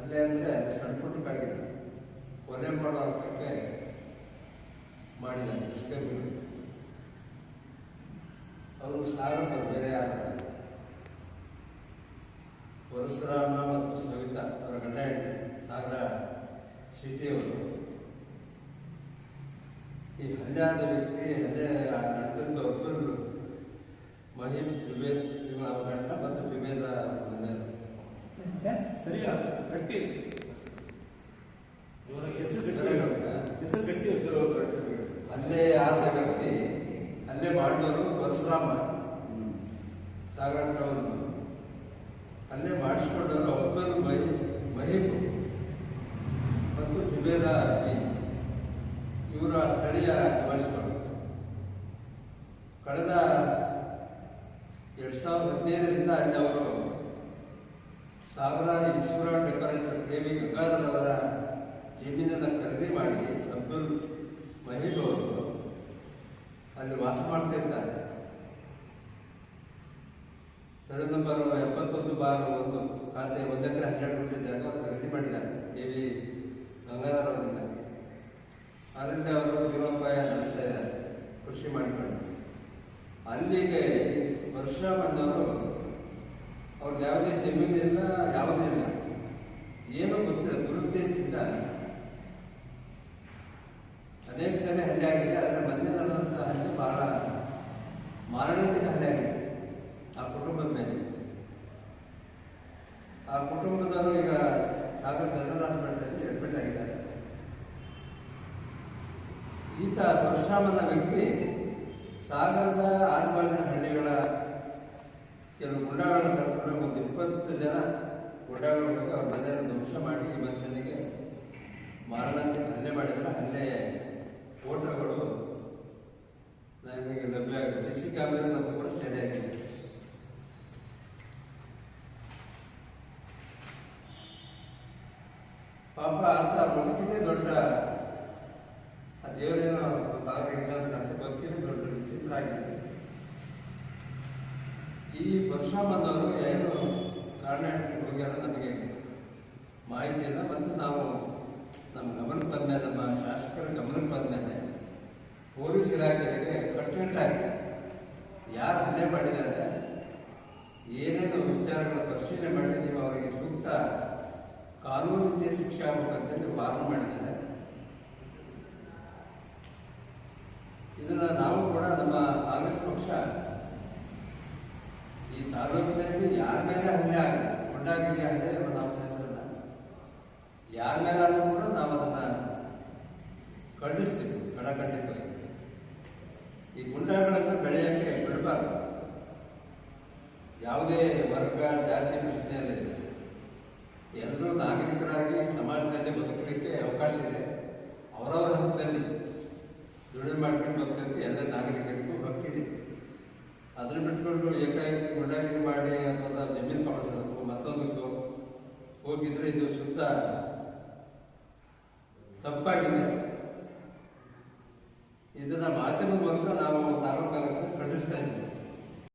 ಅಲ್ಲೇ ಅಂದರೆ ಸಣ್ಣ ಪುಟ್ಟಕ್ಕಾಗಿಲ್ಲ ಕೊನೆ ಮಾಡೋ ಅರ್ಥಕ್ಕೆ ಮಾಡಿಲ್ಲ ಇಷ್ಟೇ ಅವರು ಸಾಗರ ಬೇರೆ ಯಾರು ಪರಶುರಾಮ ಮತ್ತು ಸವಿತಾ ಅವರ ಗಂಡ ಹೆಂಡತಿ, ಸಾಗರ ಸಿಟಿಯವರು ಈ ಹಲ್ಲೆ ಆದ ವ್ಯಕ್ತಿ, ಹಲ್ಲೆ ನಡೆದಂತ ಒಬ್ಬರು ಮಹಿಮ್ ತ್ರಿವೇದ ಅವರ ಗಂಡ ಮತ್ತು ತ್ರಿವೇದ ಮನೆಯವರು ಸರಿಯಾ ಗಟ್ಟಿ ಇವರ ಹೆಸರು ಗಟ್ಟಿ ಹೆಸರು ಗಟ್ಟಿ ಹೆಸರು ಅಲ್ಲೇ ಆದ ವ್ಯಕ್ತಿ ಅಲ್ಲೇ ಮಾಡಿದವರು ಪರಶುರಾಮ. ಸಾಗರ ಅಲ್ಲೇ ಮಾಡಿಸ್ಕೊಂಡವರು ಒಬ್ಬರು ಮಹಿ ಮಹಿಬು ಮತ್ತು ಜುಬೇದ ಇವರ ಸ್ಥಳೀಯ ನಿವಾಸಿಗಳು ಕಳೆದ ಎರಡ್ ಸಾವಿರದ ಹದಿನೈದರಿಂದ ಅಲ್ಲಿ ಅವರು ಸಾಗರ ಈಶ್ವರ ಡೆಕೋರೇಟರ್ ಪ್ರೇಮಿ ಗಂಗಾಧರ್ ಅವರ ಜಮೀನನ್ನು ಖರೀದಿ ಮಾಡಿ ಅಬ್ದುಲ್ ಮಹೀಬ್ ಅವರು ಅಲ್ಲಿ ವಾಸ ಮಾಡ್ತಾ ಇದ್ದಾರೆ. ಸರ್ವೆ ನಂಬರ್ ಎಪ್ಪತ್ತೊಂದು ಬಾರ್ ಒಂದು ಖಾತೆ ಒಂದು ಎಕರೆ ಹನ್ನೆರಡು ಕೋಟಿ ಜಾಗ ಖರೀದಿ ಮಾಡಿದ್ದಾರೆ ದೇವಿ ಗಂಗಾಧರ್ ಅವರಿಂದ ಅದರಿಂದ ಅವರು ಜೀವನೋಪಾಯ ನಡೆಸ್ತಾ ಇದ್ದಾರೆ, ಕೃಷಿ ಮಾಡಿಕೊಂಡು. ಅಲ್ಲಿಗೆ ವರ್ಷ ಬಂದವರು ಅವ್ರದ್ದು ಯಾವುದೇ ಜಮೀನು ಇಲ್ಲ, ಯಾವುದೇ ಇಲ್ಲ. ಏನೂ ಗೊತ್ತಿಲ್ಲ, ದುರುದ್ದೇಶದಿಂದ. ಅದೇ ಸರಿ ಹಲ್ಲೆ ಆಗಿದೆ ಅದರ ಮಧ್ಯೆ ನಡೆದಂಥ ಹಲ್ಲೆ ಬಹಳ ಮಾರಣಾಂತಿಕ ಹಲ್ಲೆ ಆಗಿದೆ. ಆ ಕುಟುಂಬದ ಮೇಲೆ. ಆ ಕುಟುಂಬದವರು ಈಗ ಸಾಗರ ಜನರಲ್ ಹಾಸ್ಪಿಟಲಲ್ಲಿ ಅಡ್ಮಿಟ್ ಆಗಿದ್ದಾರೆ. ಈತ ಪರಶುರಾಮನ ವ್ಯಕ್ತಿ ಸಾಗರದ ಇಪ್ಪತ್ತು ಜನ ಓಡಾಡುವಾಗ ಮನೆಯನ್ನು ಧ್ವಂಸ ಮಾಡಿ ಈ ಮನುಷ್ಯನಿಗೆ ಮಾರಣಾಂತಿಕ ಹಲ್ಲೆ ಮಾಡಿದ್ರೆ ಹಲ್ಲೆ ಫೋಟೋಗಳು ನನಗೆ ಲಭ್ಯ ಸಿ ಸಿ ಕ್ಯಾಮೆರಾ ಮತ್ತು ಕೂಡ ಸೆರೆಯಾಗಿದೆ ಪಾಪ ಆತ ಬದುಕಿದೆ ದೊಡ್ಡ, ಆ ದೇವರೇನೋ ಬಾಗಿಲಿಂದ ನನ್ನ ಬದುಕಿದೆ ದೊಡ್ಡ ವಿಚಿತ್ರ ಆಗಿದೆ. ಈ ವರ್ಷ ಬಂದವರು ಏನು ಹೇಳ್ಕೊಂಡು ಹೋಗ್ಯಾರ ನಮಗೆ ಮಾಹಿತಿಯನ್ನು ಬಂದು ನಾವು ನಮ್ಮ ಗಮನಕ್ಕೆ ಬಂದ ನಮ್ಮ ಶಾಸಕರ ಗಮನಕ್ಕೆ ಬಂದ ಮೇಲೆ ಪೊಲೀಸ್ ಇಲಾಖೆಗೆ ಕಟ್ಟುನಿಟ್ಟಾಗಿ ಯಾರು ಹಲ್ಲೆ ಮಾಡಿದ್ದಾರೆ, ಏನೇನು ವಿಚಾರಗಳ ಪರಿಶೀಲನೆ ಮಾಡಿದ್ದೀವೋ, ಅವರಿಗೆ ಸೂಕ್ತ ಕಾನೂನಿಂದ ಶಿಕ್ಷೆ ಆಗಬೇಕಂತೇಳಿ ವಾದ ಮಾಡಿದ್ದಾರೆ. ಇದನ್ನ ನಾವು ಕೂಡ ನಮ್ಮ ಕಾಂಗ್ರೆಸ್ ಪಕ್ಷ ಈ ಹಲ್ಲೆ ಆಗಲಿ ಆಗಿದೆ ಹಲ್ಲೆ ನಾವು ಸಹಿಸಲ್ಲ ಯಾರ ಮೇಲಾದ್ರೂ ಕೂಡ ನಾವು ಅದನ್ನ ಖಂಡಿಸ್ತೀವಿ, ಕಡಕಂಡಿತವಾಗಿ. ಈ ಗುಂಡಾಗಳನ್ನು ಬೆಳೆಯಕ್ಕೆ ಬಿಡಬಾರ್ದು. ಯಾವುದೇ ವರ್ಗ, ಜಾತಿ ಪ್ರಶ್ನೆಯಲ್ಲಿ ಎಲ್ಲರೂ ನಾಗರಿಕರಾಗಿ ಸಮಾಜದಲ್ಲಿ ಬದುಕಲಿಕ್ಕೆ ಅವಕಾಶ ಇದೆ. ಅವರವರ ಹಂತದಲ್ಲಿ ದುಡಿಮೆ ಮಾಡ್ಕೊಂಡು ಬದುಕಲಿಕ್ಕೆ ಎಲ್ಲ ನಾಗರಿಕರಿಗೂ ಹಕ್ಕಿದೆ ಅದನ್ನ ಬಿಟ್ಕೊಂಡು ಏಕಾಏಕಿ ಗುಂಡಾಗಿರಿ ಮಾಡಿ ಅಂತ ಜಮೀನು ಕಬಳಿಸೋದು ಮತ್ತೊಂದಿತ್ತು ಹೋಗಿದ್ರೆ ಇದು ಸುತ್ತ ತಪ್ಪಾಗಿದೆ. ಇದನ್ನ ಮಾಧ್ಯಮದ ಮೂಲಕ ನಾವು ತಾಲೂಕು